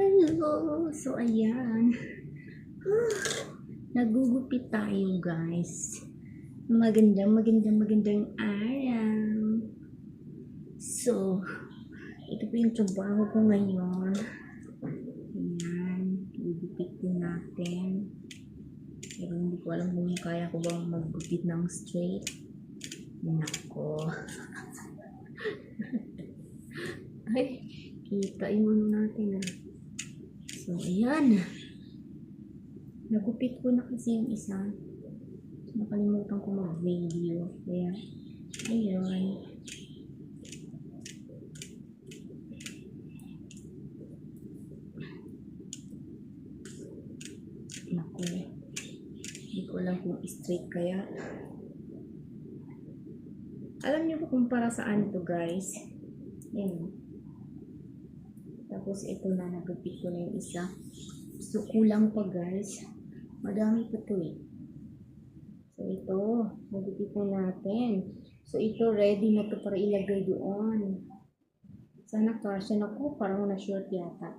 Hello! So, ayan. Nagugupit tayo, guys. Magandang, magandang, magandang araw. So, ito po yung trabaho ko ngayon. Ayan. Gugupit din natin. Pero hindi ko alam kung kaya ko bang maggupit ng straight. Nako. Ay, kita yung natin ah. So, ayan. Nagupit ko na kasi yung isa. Nakalimutan ko mag-video. Kaya, ayun. Naku. Hindi ko alam kung straight kaya. Alam niyo po kung para saan to guys? Yan. Tapos ito na, nagupit ko na yung isa. So, kulang pa guys. Madami pa to eh. So, ito. Nagupit na natin. So, ito ready na to para ilagay doon. Sana kasya na ko. Parang na-short yata.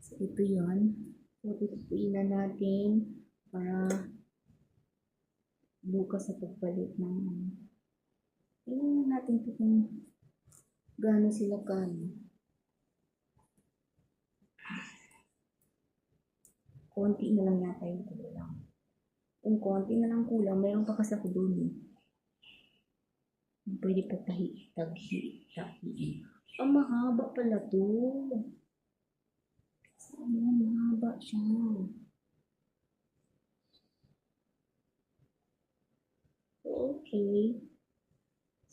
So, ito yon So, tutupuin na natin para bukas sa pagpalit ng ano. Natin ito kung gaano sila kano. Konti na lang yata yung kulang. Kung konti na lang kulang, mayroon pa kasi ako doon eh. Pwede pa tahi, taghi, tahi. Ang mahaba pala to. Ayan, mahaba siya. Okay.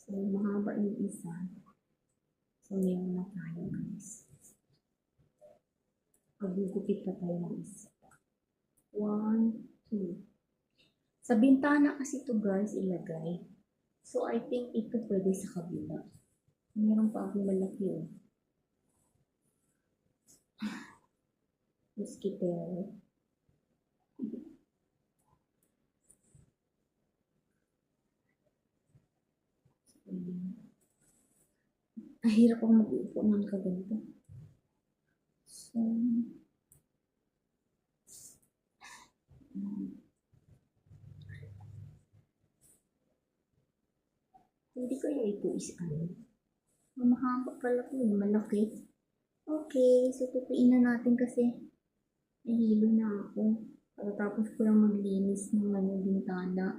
So, mahaba yung isa. So, meron na tayo guys. Pagugupit pa tayo ng isa. One, two. Sa bintana kasi to guys ilagay. So, I think ito pwede sa kabila. Meron pa akong malaki oh. Mosquitero. Ahirap ako mag-uupo ng kaganito. So, Kaya ito is ano? Ah, Mahaba pala ito, eh, malaki. Okay, so tutuin na natin kasi nahilo na ako. Pagkatapos ko lang maglinis ng ano, bintana.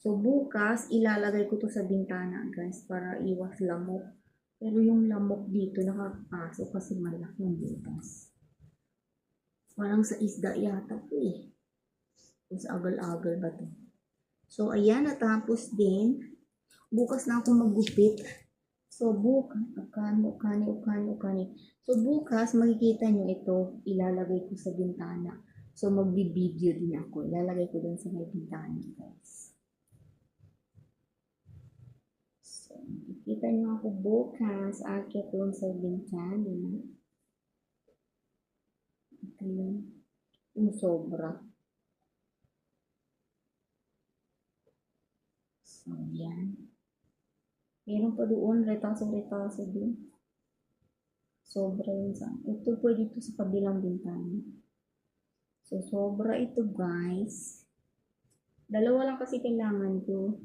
So bukas, ilalagay ko to sa bintana guys para iwas lamok. Pero yung lamok dito nakakapasok kasi malaki yung butas. Parang sa isda yata to eh. Kung sa agal-agal ba to. So ayan, natapos din. Bukas na ako magupit. So, bukas, ukani, ukani, ukani, ukani. So, bukas, makikita nyo ito, ilalagay ko sa bintana. So, magbibideo din ako. Ilalagay ko dun sa may bintana, guys. So, makikita nyo ako bukas, akit dun sa bintana. Ito yun. Yung sobra. So, yan. Meron pa doon, retaso-retaso din. Sobra yun sa... Ito pwede ito sa kabilang bintana. So, sobra ito guys. Dalawa lang kasi kailangan to.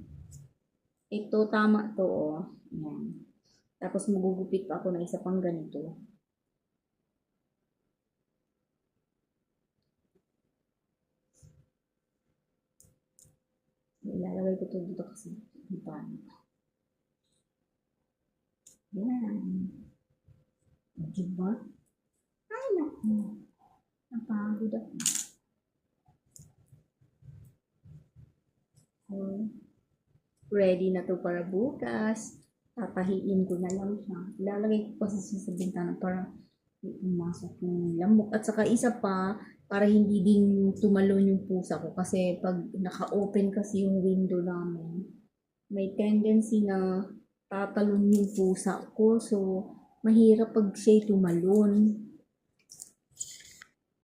Ito, tama to, oh. Yan. Tapos magugupit pa ako ng isa pang ganito. Ilalagay ko to dito kasi bintana. Yan. Diba? Ay, naku. Napagod ako. Oh. Ready na to para bukas. Tatahiin ko na lang siya. Ilalagay ko kasi siya sa bintana para pumasok yung lamok. At saka isa pa, para hindi din tumalon yung pusa ko. Kasi pag naka-open kasi yung window namin, may tendency na tatalon yung pusa ko. So, mahirap pag siya tumalon.